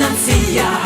Фінансія.